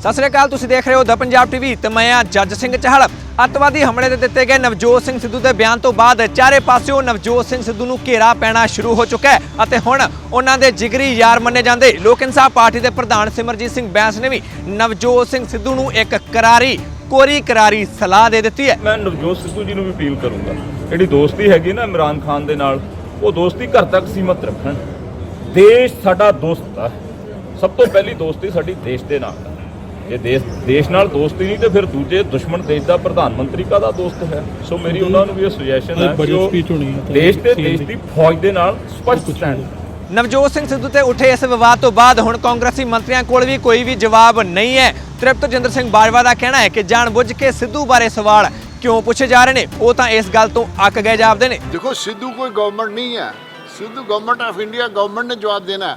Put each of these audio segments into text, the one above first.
ਸਤਿ ਸ੍ਰੀ ਅਕਾਲ, ਤੁਸੀਂ ਦੇਖ ਰਹੇ ਹੋ ਦ ਪੰਜਾਬ ਟੀਵੀ ਤੇ ਮੈਂ ਆ ਜੱਜ ਸਿੰਘ ਚਾਹਲ। ਅੱਤਵਾਦੀ ਹਮਲੇ ਦੇ ਦਿੱਤੇ ਗਏ ਨਵਜੋਤ ਸਿੰਘ ਸਿੱਧੂ ਦੇ ਬਿਆਨ ਤੋਂ ਬਾਅਦ ਚਾਰੇ ਪਾਸਿਓਂ ਨਵਜੋਤ ਸਿੰਘ ਸਿੱਧੂ ਨੂੰ ਘੇਰਾ ਪੈਣਾ ਸ਼ੁਰੂ ਹੋ ਚੁੱਕਾ ਹੈ ਅਤੇ ਹੁਣ ਉਹਨਾਂ ਦੇ ਜਿਗਰੀ ਯਾਰ ਮੰਨੇ ਜਾਂਦੇ। ਲੋਕ ਇਨਸਾਫ ਪਾਰਟੀ ਦੇ ਪ੍ਰਧਾਨ ਸਿਮਰਜੀਤ ਸਿੰਘ ਬੈਂਸ ਨੇ ਵੀ ਨਵਜੋਤ ਸਿੰਘ ਸਿੱਧੂ ਨੂੰ ਇੱਕ ਕਰਾਰੀ, ਕੋਰੀ ਕਰਾਰੀ ਸਲਾਹ ਦੇ ਦਿੱਤੀ ਹੈ। ਮੈਂ ਨਵਜੋਤ ਸਿੱਧੂ ਜੀ ਨੂੰ ਵੀ ਅਪੀਲ ਕਰੂੰਗਾ। ਜਿਹੜੀ ਦੋਸਤੀ ਹੈਗੀ ਨਾ ਇਮਰਾਨ ਖਾਨ ਦੇ ਨਾਲ, ਉਹ ਦੋਸਤੀ ਘਰ ਤੱਕ ਸੀਮਤ ਰੱਖਣ। ਦੇਸ਼ ਸਾਡਾ ਦੋਸਤ ਹੈ ਸਭ ਤੋਂ ਪਹਿਲੀ ਦੋਸਤੀ ਸਾਡੀ ਦੇਸ਼ ਦੇ ਨਾਲ ਜੇ ਦੇਸ਼ ਦੇਸ਼ ਨਾਲ ਦੋਸਤੀ ਨਹੀਂ ਤੇ ਫਿਰ ਦੂਜੇ ਦੁਸ਼ਮਣ ਦੇਸ਼ ਦਾ ਪ੍ਰਧਾਨ ਮੰਤਰੀ ਕਾਦਾ ਦੋਸਤ ਹੈ? ਸੋ ਮੇਰੀ ਉਹਨਾਂ ਨੂੰ ਵੀ ਇਹ ਸੁਜੈਸ਼ਨ ਹੈ ਕਿ ਉਹ ਦੇਸ਼ ਤੇ ਦੇਸ਼ ਦੀ ਫੌਜ ਦੇ ਨਾਲ ਸਪਸ਼ਟ ਸਟੈਂਡ ਨਵਜੋਤ ਸਿੰਘ ਸਿੱਧੂ ਤੇ ਉੱਠੇ ਇਸ ਵਿਵਾਦ ਤੋਂ ਬਾਅਦ ਹੁਣ ਕਾਂਗਰਸੀ ਮੰਤਰੀਆਂ ਕੋਲ ਵੀ ਕੋਈ ਵੀ ਜਵਾਬ ਨਹੀਂ ਹੈ। ਤ੍ਰਿਪਤ ਜਿੰਦਰ ਸਿੰਘ ਬਾਜਵਾ ਦਾ ਕਹਿਣਾ ਹੈ ਕਿ ਜਾਣ ਬੁੱਝ ਕੇ ਸਿੱਧੂ ਬਾਰੇ ਸਵਾਲ ਕਿਉਂ ਪੁੱਛੇ ਜਾ ਰਹੇ ਨੇ? ਉਹ ਤਾਂ ਇਸ ਗੱਲ ਤੋਂ ਅੱਕ ਗਏ ਜਾਪਦੇ ਨੇ ਦੇਖੋ ਸਿੱਧੂ ਕੋਈ ਗਵਰਨਮੈਂਟ ਨਹੀਂ ਹੈ। Sidhu government of India government ਨੇ ਜਵਾਬ ਦੇਣਾ ਹੈ।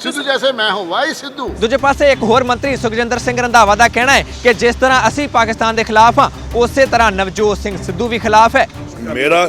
ਸਿੱਧੂ ਜੈਸੇ ਮੈਂ ਹਾਂ ਵਾਈ ਸਿੱਧੂ ਦੂਜੇ ਪਾਸੇ ਇੱਕ ਹੋਰ ਮੰਤਰੀ ਸੁਖਜਿੰਦਰ ਸਿੰਘ ਰੰਧਾਵਾ ਦਾ ਕਹਿਣਾ ਹੈ ਕਿ ਜਿਸ ਤਰ੍ਹਾਂ ਅਸੀਂ ਪਾਕਿਸਤਾਨ ਦੇ ਖਿਲਾਫ ਹਾਂ ਉਸੇ ਤਰ੍ਹਾਂ ਨਵਜੋਤ ਸਿੰਘ ਸਿੱਧੂ ਵੀ ਖਿਲਾਫ ਹੈ ਮੇਰਾ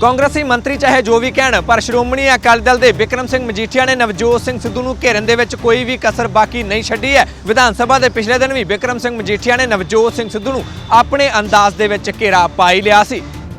ਕਾਂਗਰਸੀ ਮੰਤਰੀ ਚਾਹੇ ਜੋ ਵੀ ਕਹਿਣ ਪਰ ਸ਼੍ਰੋਮਣੀ ਅਕਾਲੀ ਦਲ ਦੇ ਵਿਕਰਮ ਸਿੰਘ ਮਜੀਠੀਆ ਨੇ ਨਵਜੋਤ ਸਿੰਘ ਸਿੱਧੂ ਨੂੰ ਘੇਰਨ ਦੇ ਵਿੱਚ ਕੋਈ ਵੀ ਕਸਰ ਬਾਕੀ ਨਹੀਂ ਛੱਡੀ ਹੈ ਵਿਧਾਨ ਸਭਾ ਦੇ ਪਿਛਲੇ ਦਿਨ ਵੀ ਵਿਕਰਮ ਸਿੰਘ ਮਜੀਠੀਆ ਨੇ ਨਵਜੋਤ ਸਿੰਘ ਸਿੱਧੂ ਨੂੰ ਆਪਣੇ ਅੰਦਾਜ਼ ਦੇ ਵਿੱਚ ਘੇਰਾ ਪਾਈ ਲਿਆ ਸੀ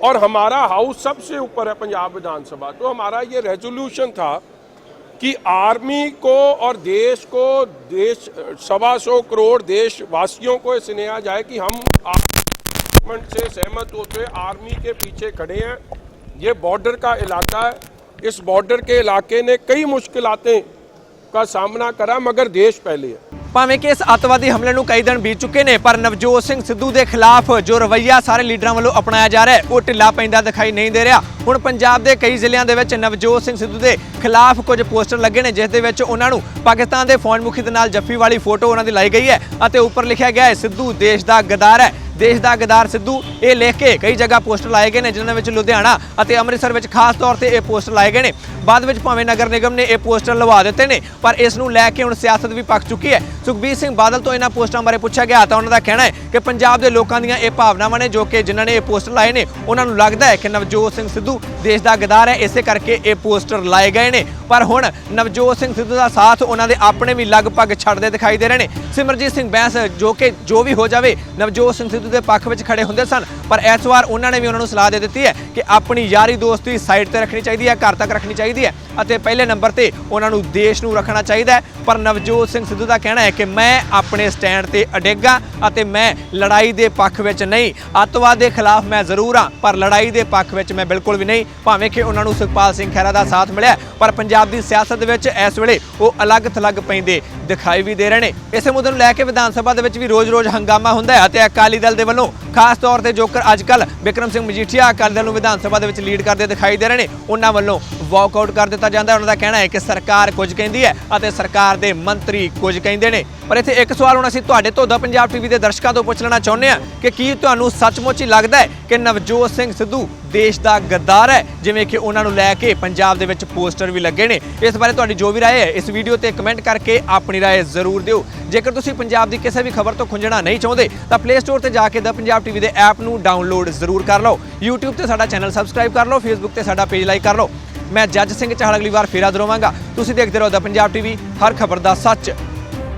اور ہمارا ہاؤس سب سے اوپر ہے پنجاب ودھان سبھا۔ تو ہمارا یہ ریزولوشن تھا کہ آرمی کو اور دیش کو، دیش، سوا سو کروڑ دیش واسیوں کو سنیا جائے کہ ہم آرمنٹ سے سہمت ہوتے آرمی کے پیچھے کھڑے ہیں۔ یہ بارڈر کا علاقہ ہے۔ اس بارڈر کے علاقے نے کئی مشکلاتیں کا سامنا کرا، مگر دیش پہلے ہے۔ ਭਾਵੇਂ ਕਿ ਇਸ ਅੱਤਵਾਦੀ ਹਮਲੇ ਨੂੰ ਕਈ ਦਿਨ ਬੀਤ ਚੁੱਕੇ ਨੇ, ਪਰ ਨਵਜੋਤ ਸਿੰਘ ਸਿੱਧੂ ਦੇ ਖਿਲਾਫ ਜੋ ਰਵੱਈਆ ਸਾਰੇ ਲੀਡਰਾਂ ਵੱਲੋਂ ਅਪਣਾਇਆ ਜਾ ਰਿਹਾ ਹੈ, ਉਹ ਢਿੱਲਾ ਪੈਂਦਾ ਦਿਖਾਈ ਨਹੀਂ ਦੇ ਰਿਹਾ। ਹੁਣ ਪੰਜਾਬ ਦੇ ਕਈ ਜ਼ਿਲ੍ਹਿਆਂ ਦੇ ਵਿੱਚ ਨਵਜੋਤ ਸਿੰਘ ਸਿੱਧੂ ਦੇ ਖਿਲਾਫ ਕੁਝ ਪੋਸਟਰ ਲੱਗੇ ਨੇ, ਜਿਸ ਦੇ ਵਿੱਚ ਉਹਨਾਂ ਨੂੰ ਪਾਕਿਸਤਾਨ ਦੇ ਫੌਜ ਮੁਖੀ ਦੇ ਨਾਲ ਜੱਫੀ ਵਾਲੀ ਫੋਟੋ ਉਹਨਾਂ ਦੀ ਲਾਈ ਗਈ ਹੈ ਅਤੇ ਉੱਪਰ ਲਿਖਿਆ ਗਿਆ ਹੈ, ਸਿੱਧੂ ਦੇਸ਼ ਦਾ ਗਦਾਰ ਹੈ। ਦੇਸ਼ ਦਾ ਗਦਾਰ ਸਿੱਧੂ, ਇਹ ਲਿਖ ਕੇ ਕਈ ਜਗ੍ਹਾ ਪੋਸਟਰ ਲਾਏ ਗਏ ਨੇ, ਜਿਨ੍ਹਾਂ ਵਿੱਚ ਲੁਧਿਆਣਾ ਅਤੇ ਅੰਮ੍ਰਿਤਸਰ ਵਿੱਚ ਖਾਸ ਤੌਰ ਤੇ ਇਹ ਪੋਸਟਰ ਲਾਏ ਗਏ ਨੇ। ਬਾਅਦ ਵਿੱਚ ਭਾਵੇਂ ਨਗਰ ਨਿਗਮ ਨੇ ਇਹ ਪੋਸਟਰ ਲਵਾ ਦਿੱਤੇ ਨੇ, ਪਰ ਇਸ ਨੂੰ ਲੈ ਕੇ ਹੁਣ ਸਿਆਸਤ ਵੀ ਪੱਕ ਚੁੱਕੀ ਹੈ। ਸੁਖਬੀਰ ਸਿੰਘ ਬਾਦਲ ਤੋਂ ਇਹਨਾਂ ਪੋਸਟਰਾਂ ਬਾਰੇ ਪੁੱਛਿਆ ਗਿਆ ਤਾਂ ਉਹਨਾਂ ਦਾ ਕਹਿਣਾ ਹੈ ਕਿ ਪੰਜਾਬ ਦੇ ਲੋਕਾਂ ਦੀਆਂ ਇਹ ਭਾਵਨਾਵਾਂ ਨੇ, ਜੋ ਕਿ ਜਿਨ੍ਹਾਂ ਨੇ ਇਹ ਪੋਸਟਰ ਲਾਏ ਨੇ, ਉਹਨਾਂ ਨੂੰ ਲੱਗਦਾ ਹੈ ਕਿ ਨਵਜੋਤ ਸਿੰਘ ਸਿੱਧੂ ਦੇਸ਼ ਦਾ ਗਦਾਰ ਹੈ, ਇਸੇ ਕਰਕੇ ਇਹ ਪੋਸਟਰ ਲਾਏ ਗਏ ਨੇ। ਪਰ ਹੁਣ ਨਵਜੋਤ ਸਿੰਘ ਸਿੱਧੂ ਦਾ ਸਾਥ ਉਹਨਾਂ ਦੇ ਆਪਣੇ ਵੀ ਲਗਭਗ ਛੱਡਦੇ ਦਿਖਾਈ ਦੇ ਰਹੇ ਨੇ। ਸਿਮਰਜੀਤ ਸਿੰਘ ਬੈਂਸ, ਜੋ ਕਿ ਜੋ ਵੀ ਹੋ ਜਾਵੇ, ਨਵਜੋਤ ਸਿੰਘ ਸਿੱਧੂ ਦੇ ਪੱਖ ਵਿੱਚ ਖੜੇ ਹੁੰਦੇ ਸਨ। ਪਰ ਇਸ ਵਾਰ ਉਹਨਾਂ ਨੇ ਵੀ ਉਹਨਾਂ ਨੂੰ ਸਲਾਹ ਦੇ ਦਿੱਤੀ ਹੈ ਕਿ ਆਪਣੀ ਯਾਰੀ ਦੋਸਤੀ ਸਾਈਡ ਤੇ ਰੱਖਣੀ ਚਾਹੀਦੀ ਹੈ, ਘਰ ਤੱਕ ਰੱਖਣੀ ਚਾਹੀਦੀ ਹੈ ਅਤੇ ਪਹਿਲੇ ਨੰਬਰ ਤੇ ਉਹਨਾਂ ਨੂੰ ਦੇਸ਼ ਨੂੰ ਰੱਖਣਾ ਚਾਹੀਦਾ ਹੈ। ਪਰ ਨਵਜੋਤ ਸਿੰਘ ਸਿੱਧੂ ਦਾ ਕਹਿਣਾ ਹੈ ਕਿ ਮੈਂ ਆਪਣੇ ਸਟੈਂਡ ਤੇ ਅਡੇਗਾ ਅਤੇ ਮੈਂ ਲੜਾਈ ਦੇ ਪੱਖ ਵਿੱਚ ਨਹੀਂ, ਅੱਤਵਾਦ ਦੇ ਖਿਲਾਫ ਮੈਂ ਜ਼ਰੂਰ ਹਾਂ, ਪਰ ਲੜਾਈ ਦੇ ਪੱਖ ਵਿੱਚ ਮੈਂ ਬਿਲਕੁਲ ਵੀ ਨਹੀਂ। ਭਾਵੇਂ ਕਿ ਉਹਨਾਂ ਨੂੰ ਸੁਖਪਾਲ ਸਿੰਘ ਖਹਿਰਾ ਦਾ ਸਾਥ ਮਿਲਿਆ ਪਰ ਪੰਜਾਬ ਦੀ ਸਿਆਸਤ ਵਿੱਚ ਇਸ ਵੇਲੇ ਉਹ ਅਲੱਗ ਥਲੱਗ ਪੈਂਦੇ ਦਿਖਾਈ ਵੀ ਦੇ ਰਹੇ ਨੇ। ਇਸੇ ਮੁੱਦੇ ਨੂੰ ਲੈ ਕੇ ਵਿਧਾਨ ਸਭਾ ਦੇ ਵਿੱਚ ਵੀ ਰੋਜ਼-ਰੋਜ਼ ਹੰਗਾਮਾ ਹੁੰਦਾ ਹੈ ਅਤੇ ਅਕਾਲੀ ਦਲ ਦੇ ਵੱਲੋਂ ਖਾਸ ਤੌਰ ਤੇ ਜੋਕਰ ਅੱਜਕੱਲ ਵਿਕਰਮ ਸਿੰਘ ਮਜੀਠੀਆ ਅਕਾਲੀ ਦਲ ਨੂੰ ਵਿਧਾਨ ਸਭਾ ਦੇ ਵਿੱਚ ਲੀਡ ਕਰਦੇ ਦਿਖਾਈ ਦੇ ਰਹੇ ਨੇ, ਉਹਨਾਂ ਵੱਲੋਂ ਵਾਕਆਊਟ ਕਰ ਦਿੱਤਾ ਜਾਂਦਾ ਉਹਨਾਂ ਦਾ ਕਹਿਣਾ ਹੈ ਕਿ ਸਰਕਾਰ ਕੁਝ ਕਹਿੰਦੀ ਹੈ ਅਤੇ ਸਰਕਾਰ ਦੇ ਮੰਤਰੀ ਕੁਝ ਕਹਿੰਦੇ ਨੇ। ਪਰ ਇੱਥੇ ਇੱਕ ਸਵਾਲ ਹੁਣ ਅਸੀਂ ਤੁਹਾਡੇ ਤੋਂ ਦਾ ਪੰਜਾਬ ਟੀਵੀ ਦੇ ਦਰਸ਼ਕਾਂ ਤੋਂ ਪੁੱਛ ਲੈਣਾ ਚਾਹੁੰਦੇ ਹਾਂ ਕਿ ਕੀ ਤੁਹਾਨੂੰ ਸੱਚਮੁੱਚ ਹੀ ਲੱਗਦਾ ਹੈ ਕਿ ਨਵਜੋਤ ਸਿੰਘ ਸਿੱਧੂ ਦੇਸ਼ ਦਾ ਗੱਦਾਰ ਹੈ, ਜਿਵੇਂ ਕਿ ਉਹਨਾਂ ਨੂੰ ਲੈ ਕੇ ਪੰਜਾਬ ਦੇ ਵਿੱਚ ਪੋਸਟਰ ਵੀ ਲੱਗੇ ਨੇ। ਇਸ ਬਾਰੇ ਤੁਹਾਡੀ ਜੋ ਵੀ رائے ਹੈ, ਇਸ ਵੀਡੀਓ ਤੇ ਕਮੈਂਟ ਕਰਕੇ ਆਪਣੀ رائے ਜ਼ਰੂਰ ਦਿਓ। ਜੇਕਰ ਤੁਸੀਂ ਪੰਜਾਬ ਦੀ ਕਿਸੇ ਵੀ ਖਬਰ ਤੋਂ ਖੁੰਝਣਾ ਨਹੀਂ ਚਾਹੁੰਦੇ, ਤਾਂ ਪਲੇ ਸਟੋਰ ਤੇ ਜਾ ਕੇ ਦਾ ਪੰਜਾਬ ਟੀਵੀ ਦੇ ਐਪ ਨੂੰ ਡਾਊਨਲੋਡ ਜ਼ਰੂਰ ਕਰ ਲਓ। YouTube ਤੇ ਸਾਡਾ ਚੈਨਲ ਸਬਸਕ੍ਰਾਈਬ ਕਰ ਲਓ, Facebook ਤੇ ਸਾਡਾ ਪੇਜ ਲਾਈਕ ਕਰ ਲਓ। ਮੈਂ ਜੱਜ ਸਿੰਘ ਚਾਹਲ ਅਗਲੀ ਵਾਰ ਫੇਰ ਹਾਜ਼ਰ ਹੋਵਾਂਗਾ ਤੁਸੀਂ ਦੇਖਦੇ ਰਹੋ ਦਾ ਪੰਜਾਬ ਟੀਵੀ ਹਰ ਖਬਰ ਦਾ ਸੱਚ।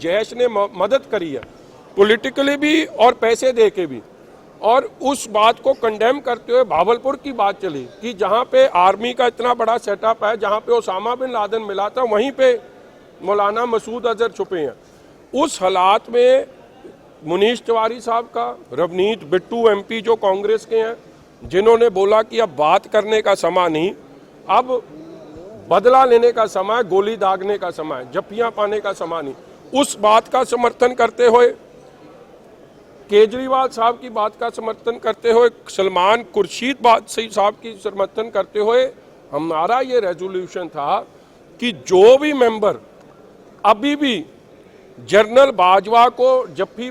ਜੈਸ਼ ਨੇ ਮਦਦ ਕਰੀ ਹੈ। پولیٹیکلی بھی اور پیسے دے کے بھی۔ اور اس بات کو کنڈیم کرتے ہوئے بھاولپور کی بات چلی کہ جہاں پہ آرمی کا اتنا بڑا سیٹ اپ ہے، جہاں پہ اسامہ بن لادن ملا تھا، وہیں پہ مولانا مسعود اظہر چھپے ہیں۔ اس حالات میں منیش تیواری صاحب کا، رونیت بٹو ایم پی جو کانگریس کے ہیں، جنہوں نے بولا کہ اب بات کرنے کا سما نہیں، اب بدلہ لینے کا سما ہے، گولی داغنے کا سما ہے جپیاں پانے کا سما نہیں۔ اس بات کا سمرتھن کرتے ہوئے کیجریوال صاحب کی بات کا سمرتن کرتے ہوئے، سلمان کرشید بات صاحب کی سمرتن کرتے ہوئے ہمارا یہ ریزولیوشن تھا کہ جو بھی ممبر ابھی بھی جنرل باجوا کو جب بھی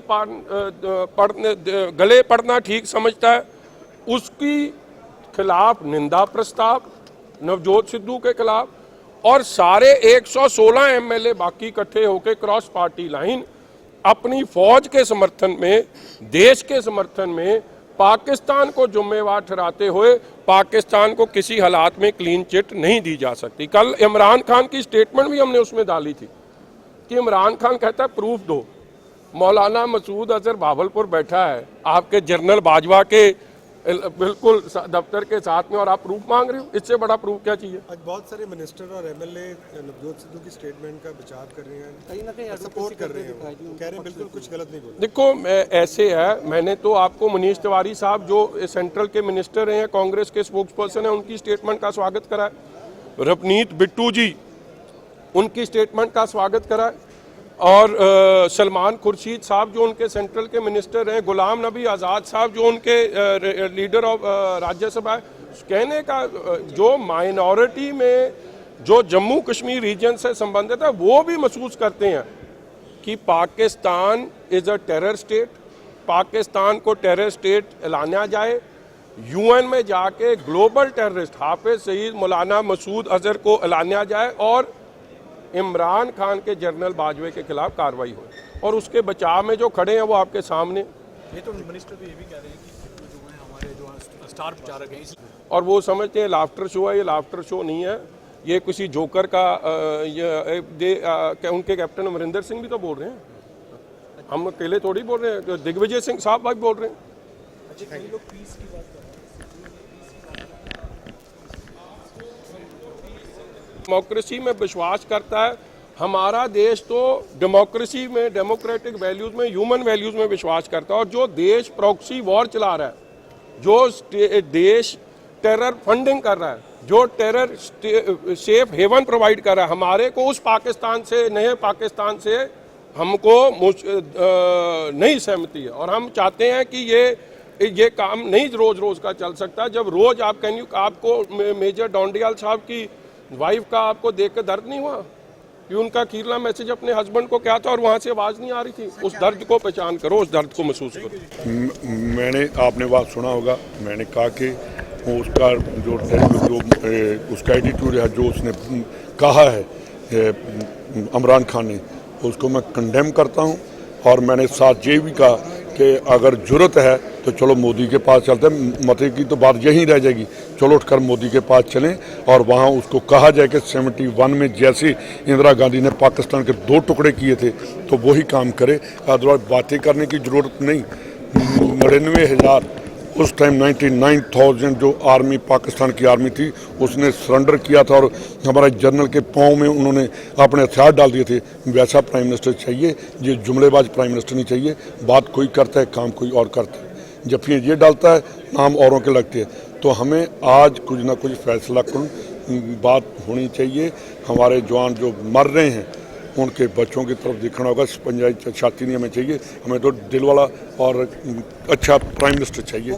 پڑھنے گلے پڑھنا ٹھیک سمجھتا ہے، اس کی خلاف نندا پرستاب نوجوت سدھو کے خلاف اور سارے ایک سو سولہ ایم ایل اے باقی کٹھے ہو کے کراس پارٹی لائن اپنی فوج کے سمرتھن میں، دیش کے سمرتھن میں پاکستان کو ذمہ ٹھہراتے ہوئے پاکستان کو کسی حالات میں کلین چٹ نہیں دی جا سکتی۔ کل عمران خان کی سٹیٹمنٹ بھی ہم نے اس میں ڈالی تھی کہ عمران خان کہتا ہے پروف دو۔ مولانا مسعود اظہر بھاولپور بیٹھا ہے۔ آپ کے جنرل باجوا کے بالکل دفتر کے ساتھ میں اور آپ پروف مانگ رہے ہو؟ اس سے بڑا پروف کیا چاہیے آج بہت سارے منسٹر اور M L A Navjot Sidhu کی سٹیٹمنٹ کا بچار کر رہے ہیں کہیں نہ کہیں سپورٹ کر رہے ہیں کہہ رہے ہیں بالکل کچھ غلط نہیں بول دیکھو ایسے ہے میں نے تو آپ کو منیش تیواری صاحب جو سینٹرل کے منسٹر ہیں کانگریس کے اسپوکس پرسن ہیں ان کی سٹیٹمنٹ کا سواگت کرا ہے رپنیت بٹو جی ان کی سٹیٹمنٹ کا سواگت کرا ہے اور سلمان خورشید صاحب جو ان کے سینٹرل کے منسٹر ہیں، غلام نبی آزاد صاحب جو ان کے لیڈر آف راجیہ سبھا کہنے کا جو مائنورٹی میں جو جموں کشمیر ریجن سے سمبندت ہے، وہ بھی محسوس کرتے ہیں کہ Pakistan is a terror state Pakistan کو ٹیرر state اعلانیا جائے، یو این میں جا کے گلوبل ٹیررسٹ حافظ سعید مولانا مسعود اظہر کو اعلانا جائے اور عمران خان کے جنرل باجوے کے خلاف کاروائی ہو اور اس کے بچاؤ میں جو کھڑے ہیں وہ آپ کے سامنے اور وہ سمجھتے ہیں لافٹر شو ہے یہ لافٹر شو نہیں ہے۔ یہ کسی جوکر کا ان کے کیپٹن امرندر سنگھ بھی تو بول رہے ہیں۔ ہم اکیلے تھوڑی بول رہے ہیں دگوجے سنگھ صاحب بھائی بول رہے ہیں۔ ڈیموکریسی میں وشواس کرتا ہے، ہمارا دیش تو ڈیموکریسی میں ڈیموکریٹک ویلیوز میں ہیومن ویلیوز میں وشواس کرتا ہے۔ اور جو دیش پروکسی وار چلا رہا ہے، جو دیش ٹیرر فنڈنگ کر رہا ہے، جو ٹیرر سیف ہیون پرووائڈ کر رہا ہے، ہمارے کو اس پاکستان سے نئے پاکستان سے ہم کو نہیں سہمتی ہے۔ اور ہم چاہتے ہیں کہ یہ یہ کام نہیں روز روز کا چل سکتا۔ جب روز آپ کہ آپ کو میجر ڈونڈیال صاحب کی وائف کا آپ کو دیکھ کے درد نہیں ہوا؟ کہ ان کا کیرلا میسج اپنے ہسبینڈ کو کیا تھا اور وہاں سے آواز نہیں آ رہی تھی؟ اس درد کو پہچان کرو، اس درد کو محسوس کرو۔ میں نے آپ نے بات سنا ہوگا، میں نے کہا کہ اس کا جو اس کا ایٹیٹیوڈ ہے، جو اس نے کہا ہے عمران خان نے، اس کو میں کنڈیم کرتا ہوں اور میں نے ساتھ یہ بھی کہا کہ اگر جرت ہے تو چلو مودی کے پاس چلتے ہیں۔ متے کی تو بات یہیں رہ جائے گی۔ چلو اٹھ کر مودی کے پاس چلیں اور وہاں اس کو کہا جائے کہ سیونٹی ون میں جیسے اندرا گاندھی نے پاکستان کے دو ٹکڑے کیے تھے تو وہی کام کرے۔ ادروائز باتیں کرنے کی ضرورت نہیں۔ نڑنوے ہزار، اس ٹائم نائنٹی نائن تھاؤزینڈ جو آرمی، پاکستان کی آرمی تھی، اس نے سرنڈر کیا تھا اور ہمارے جنرل کے پاؤں میں انہوں نے اپنے ہتھیار ڈال دیے تھے۔ ویسا پرائم منسٹر چاہیے، یہ جملے باز پرائم منسٹر نہیں چاہیے۔ بات کوئی کرتا ہے، کام کوئی اور کرتا ہے۔ جب پھر یہ ڈالتا ہے نام اوروں کے لگتے ہیں۔ تو ہمیں آج کچھ نہ کچھ فیصلہ کن بات ہونی چاہیے۔ ہمارے جوان جو مر رہے ہیں ان کے بچوں کی طرف دیکھنا ہوگا۔ پنجائی چھاتی نہیں ہمیں چاہیے۔ ہمیں تو دل والا اور اچھا پرائم منسٹر چاہیے۔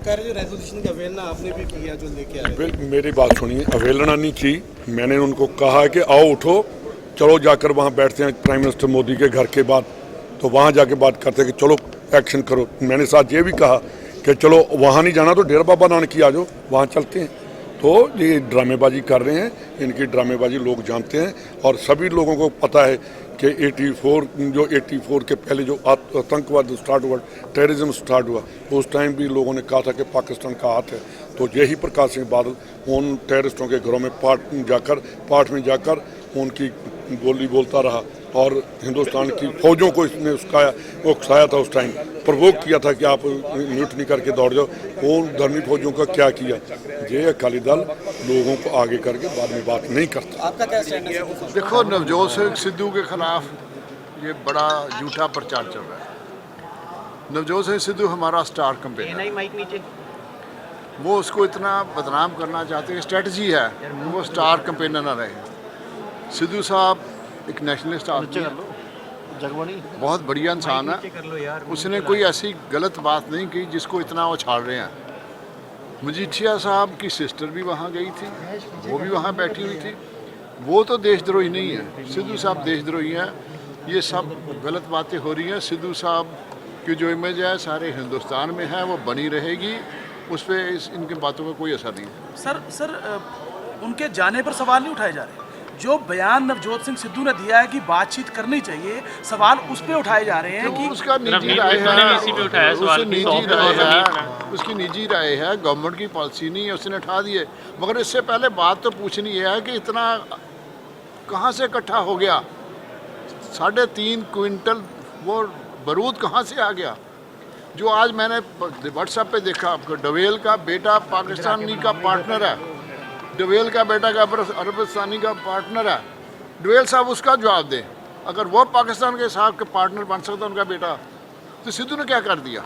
میری بات سنیے۔ اویلنا نہیں کی۔ میں نے ان کو کہا کہ آؤ اٹھو چلو جا کر وہاں بیٹھتے ہیں۔ پرائم منسٹر مودی کے گھر کے بعد تو وہاں جا کے بات کرتے ہیں کہ چلو ایکشن کرو۔ میں نے ساتھ یہ بھی کہا کہ چلو وہاں نہیں جانا تو ڈیر بابا نانکی آ جاؤ، وہاں چلتے ہیں۔ تو یہ ڈرامے بازی کر رہے ہیں، ان کی ڈرامے بازی لوگ جانتے ہیں۔ اور سبھی لوگوں کو پتہ ہے کہ ایٹی فور، جو ایٹی فور کے پہلے جو آتنکواد اسٹارٹ ہوا، ٹیررزم سٹارٹ ہوا، اس ٹائم بھی لوگوں نے کہا تھا کہ پاکستان کا ہاتھ ہے۔ تو یہی پرکاش سنگھ بادل ان ٹیررسٹوں کے گھروں میں پاٹ جا کر، پاٹ میں جا کر ان کی گولی بولتا رہا۔ اور ہندوستان کی فوجوں کو اس نے اس کا اکسایا تھا اس ٹائم پرووک کیا تھا کہ آپ نیوٹنی کر کے دوڑ جاؤ۔ وہ دھرمی فوجوں کا کیا کیا؟ یہ اکالی دل لوگوں کو آگے کر کے بعد میں بات نہیں کرتا۔ دیکھو نوجوت سنگھ سدھو کے خلاف یہ بڑا جھوٹا پرچار چل رہا ہے۔ نوجوت سنگھ سدھو ہمارا سٹار کمپینر وہ اس کو اتنا بدنام کرنا چاہتے ہیں اسٹریٹجی ہے۔ وہ سٹار کمپینر نہ رہے۔ سدھو صاحب ایک نیشنلسٹ آدمی اچھا بہت بڑھیا انسان ہے۔ اس نے کوئی ایسی غلط بات نہیں کی جس کو اتنا اچھاڑ رہے ہیں۔ مجیٹھیا صاحب کی سسٹر بھی وہاں گئی تھی وہ بھی وہاں بیٹھی ہوئی تھی۔ وہ تو دیش دروہی نہیں ہے۔ سدھو صاحب دیش دروہی ہیں۔ یہ سب غلط باتیں ہو رہی ہیں۔ سدھو صاحب کی جو امیج ہے سارے ہندوستان میں ہے وہ بنی رہے گی۔ اس پہ اس ان کی باتوں کا کوئی اثر نہیں ہے۔ سر سر ان کے جانے پر سوال نہیں اٹھائے جا رہے۔ جو بیان نوجوت سنگھ سدھو نے دیا ہے کہ بات چیت کرنی چاہیے سوال اس پہ اٹھائے جا رہے ہیں کہ اس کا نیجی رائے ہے اس کی نیجی رائے ہے۔ گورنمنٹ کی پالیسی نہیں ہے اس نے اٹھا دیے مگر اس سے پہلے بات تو پوچھنی یہ ہے کہ اتنا کہاں سے اکٹھا ہو گیا؟ ساڑھے تین کوئنٹل وہ برود کہاں سے آ گیا؟ جو آج میں نے واٹس ایپ پہ دیکھا ڈویل کا بیٹا پاکستانی کا پارٹنر ہے۔ ڈویل کا بیٹا کا عرب ثانی کا پارٹنر ہے، ڈویل صاحب اس کا جواب دیں۔ اگر وہ پاکستان کے صاحب کے پارٹنر بن سکتا ان کا بیٹا، تو سدھو نے کیا کر دیا؟